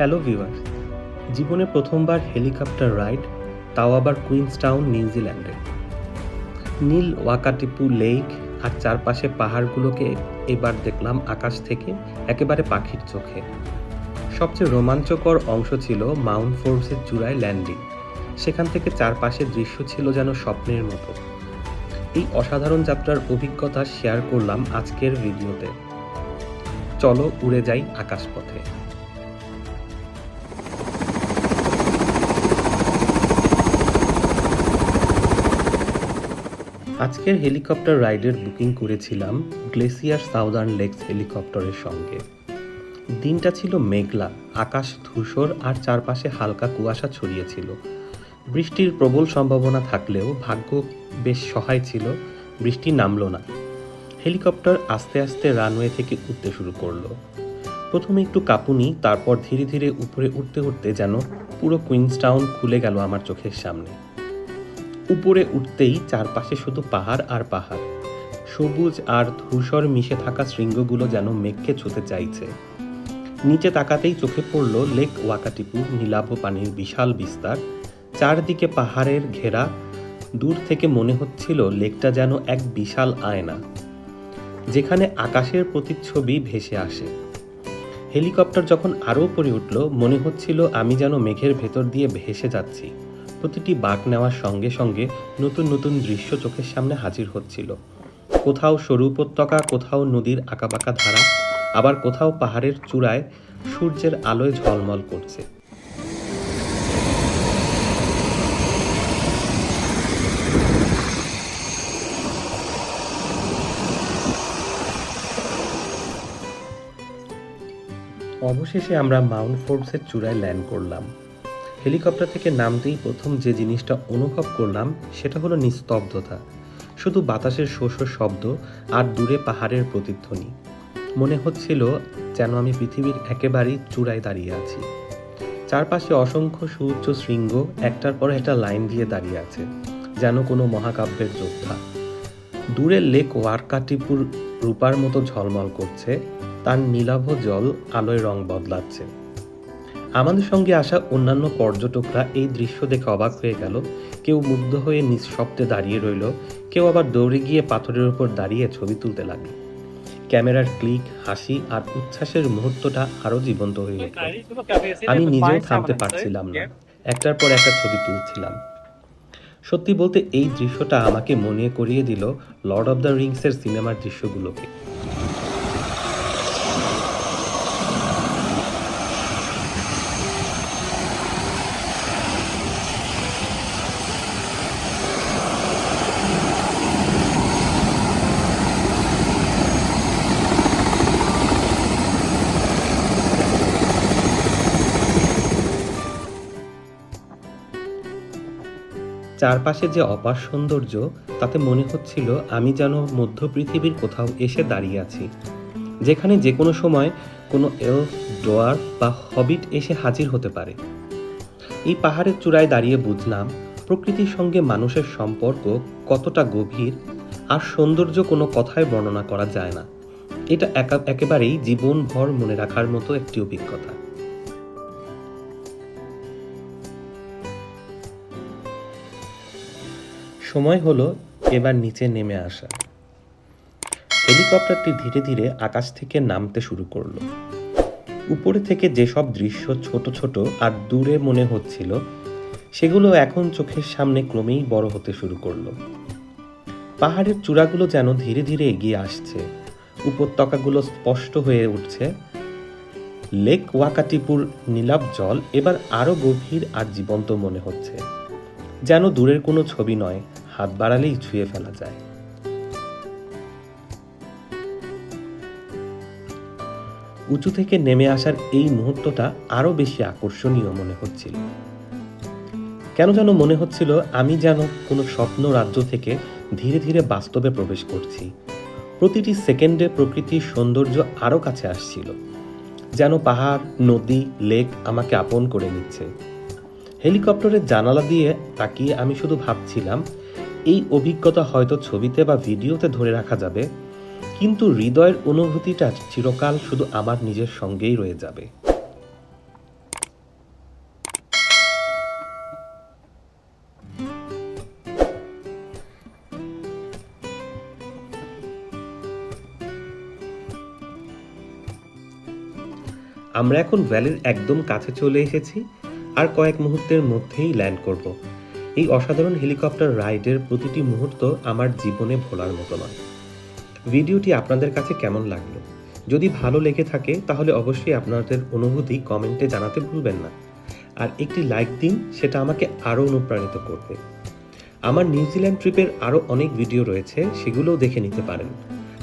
Hello viewers জীবনে প্রথমবার helicopter ride, তাও আবার কুইন্সটাউন নিউজিল্যান্ডে নীল ওয়াকাটিপু লেক আর চারপাশে পাহাড়গুলোকে এবার দেখলাম আকাশ থেকে একেবারে পাখির চোখে। সবচেয়ে রোমাঞ্চকর অংশ ছিল মাউন্ট ফোর্সের চূড়ায় ল্যান্ডিং। সেখান থেকে চারপাশের দৃশ্য ছিল যেন স্বপ্নের মতো। এই অসাধারণ যাত্রার অভিজ্ঞতা শেয়ার করলাম আজকের ভিডিওতে। চলো উড়ে যাই আকাশপথে। আজকের হেলিকপ্টার রাইডের বুকিং করেছিলাম গ্লেসিয়ার সাউদার্ন লেকস হেলিকপ্টারের সঙ্গে। দিনটা ছিল মেঘলা, আকাশ ধূসর আর চারপাশে হালকা কুয়াশা ছড়িয়েছিল বৃষ্টির প্রবল সম্ভাবনা থাকলেও ভাগ্য বেশ সহায় ছিল, বৃষ্টি নামলো না। হেলিকপ্টার আস্তে আস্তে রানওয়ে থেকে উঠতে শুরু করল। প্রথমে একটু কাঁপুনি, তারপর ধীরে ধীরে উপরে উঠতে উঠতে যেন পুরো কুইন্সটাউন খুলে গেল আমার চোখের সামনে। উপরে উঠতেই চারপাশে শুধু পাহাড় আর পাহাড়। সবুজ আর ধূসর মিশে থাকা শৃঙ্গগুলো যেন মেঘকে ছুতে চাইছে। নিচে তাকাতেই চোখে পড়ল লেক ওয়াকাটিপু, নীলাভ পানির বিশাল বিস্তার। চারদিকে পাহাড়ের ঘেরা। দূর থেকে মনে হচ্ছিল লেকটা যেন এক বিশাল আয়না। যেখানে আকাশের প্রতিচ্ছবি ভেসে আসে। হেলিকপ্টার যখন আরও উপরে উঠল, মনে হচ্ছিল আমি যেন মেঘের ভেতর দিয়ে ভেসে যাচ্ছি। প্রতিটি বাঁক নেওয়ার সঙ্গে সঙ্গে নতুন নতুন দৃশ্য চোখের সামনে হাজির হচ্ছিল। কোথাও সরু উপত্যকা, কোথাও নদীর আঁকাবাঁকা ধারা, আবার কোথাও পাহাড়ের চূড়ায় সূর্যের আলোয় ঝলমল করছে। অবশেষে আমরা মাউন্ট ফোর্বসের চূড়ায় ল্যান্ড করলাম। হেলিকপ্টার থেকে নামতেই প্রথম যে জিনিসটা অনুভব করলাম সেটা হলো নিস্তব্ধতা। শুধু বাতাসের শোষ শব্দ আর দূরে পাহাড়ের প্রতিধ্বনি। মনে হচ্ছিল যেন আমি পৃথিবীর একেবারেই চূড়ায় দাঁড়িয়ে আছি। চারপাশে অসংখ্য সুউচ্চ শৃঙ্গ একটার পর একটা লাইন দিয়ে দাঁড়িয়ে আছে, যেন কোনো মহাকাব্যের যোদ্ধা। দূরের লেক ওয়ারকাটিপুর রূপার মতো ঝলমল করছে, তার নীলাভ জল আলোয় রং বদলাচ্ছে। আমাদের সঙ্গে আসা অন্যান্য পর্যটকরা এই দৃশ্য দেখে অবাক হয়ে গেল। কেউ মুগ্ধ হয়ে নিঃশব্দে দাঁড়িয়ে রইল, কেউ আবার দৌড়ে গিয়ে পাথরের উপর দাঁড়িয়ে ছবি তুলতে লাগল। ক্যামেরার ক্লিক, হাসি আর উচ্ছ্বাসের মুহূর্তটা আরও জীবন্ত হয়ে উঠল। আমি নিজেও থামতে পারছিলাম না। একটার পর একটা ছবি তুলছিলাম। সত্যি বলতে এই দৃশ্যটা আমাকে মনে করিয়ে দিল লর্ড অফ দ্য রিংসের সিনেমার দৃশ্যগুলোকে। চারপাশে যে অপার সৌন্দর্য, তাতে মনে হচ্ছিল আমি যেন মধ্য পৃথিবীর কোথাও এসে দাঁড়িয়ে আছি। যেখানে যে কোনো সময় কোনো এলফ ডোয়ার বা হবিট এসে হাজির হতে পারে। এই পাহাড়ের চূড়ায় দাঁড়িয়ে বুঝলাম প্রকৃতির সঙ্গে মানুষের সম্পর্ক কতটা গভীর আর সৌন্দর্য কোনো কথায় বর্ণনা করা যায় না। এটা একা, একেবারেই জীবনভর মনে রাখার মতো একটি অভিজ্ঞতা। সময় হলো এবার নিচে নেমে আসা। হেলিকপ্টারটি ধীরে ধীরে আকাশ থেকে নামতে শুরু করল। উপরে থেকে যেসব দৃশ্য ছোট ছোট আর দূরে মনে হচ্ছিল, সেগুলো এখন চোখের সামনে ক্রমেই বড় হতে শুরু করল। পাহাড়ের চূড়াগুলো যেন ধীরে ধীরে এগিয়ে আসছে। উপত্যকাগুলো স্পষ্ট হয়ে উঠছে। লেক ওয়াকাটিপুর নীলাভ জল এবার আরও গভীর আর জীবন্ত মনে হচ্ছে। যেন দূরের কোনো ছবি নয় হাত বাড়ালেই ছুঁয়ে ফেলা যায়। উঁচু থেকে নেমে আসার এই মুহূর্তটা আরও বেশি আকর্ষণীয় মনে হচ্ছিল। কেন যেন মনে হচ্ছিল আমি যেন কোনো স্বপ্ন রাজ্য থেকে ধীরে ধীরে বাস্তবে প্রবেশ করছি। প্রতিটি সেকেন্ডে প্রকৃতির সৌন্দর্য আরও কাছে আসছিল। যেন পাহাড়, নদী, লেক আমাকে আপন করে নিচ্ছে। হেলিকপ্টারের জানালা দিয়ে তাকিয়ে আমি শুধু ভাবছিলাম এই অভিজ্ঞতা হয়তো ছবিতে বা ভিডিওতে ধরে রাখা যাবে, কিন্তু হৃদয়ের অনুভূতিটা চিরকাল শুধু আমার নিজের সঙ্গেই রয়ে যাবে। আমরা এখন ভ্যালির একদম কাছে চলে এসেছি, আর কয়েক মুহূর্তের মধ্যেই ল্যান্ড করব। এই অসাধারণ হেলিকপ্টার রাইডের প্রতিটি মুহূর্ত আমার জীবনে ভোলার মতো নয়। ভিডিওটি আপনাদের কাছে কেমন লাগল? যদি ভালো লেগে থাকে, তাহলে অবশ্যই আপনাদের অনুভূতি কমেন্টে জানাতে ভুলবেন না। আর একটি লাইক দিন, সেটা আমাকে আরও অনুপ্রাণিত করবে। আমার নিউজিল্যান্ড ট্রিপের আরও অনেক ভিডিও রয়েছে, সেগুলোও দেখে নিতে পারেন।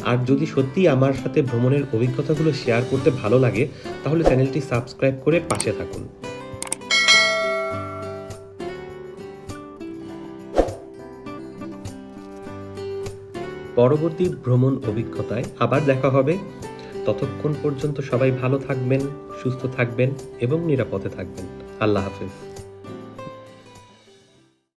আর যদি সত্যি আমার সাথে ভ্রমণের অভিজ্ঞতাগুলো শেয়ার করতে ভালো লাগে, তাহলে চ্যানেলটি সাবস্ক্রাইব করে পাশে থাকুন। পরবর্তী ভ্রমণ অভিজ্ঞতায় আবার দেখা হবে। ততক্ষণ পর্যন্ত সবাই ভালো থাকবেন, সুস্থ থাকবেন এবং নিরাপদে থাকবেন। আল্লাহ হাফেজ।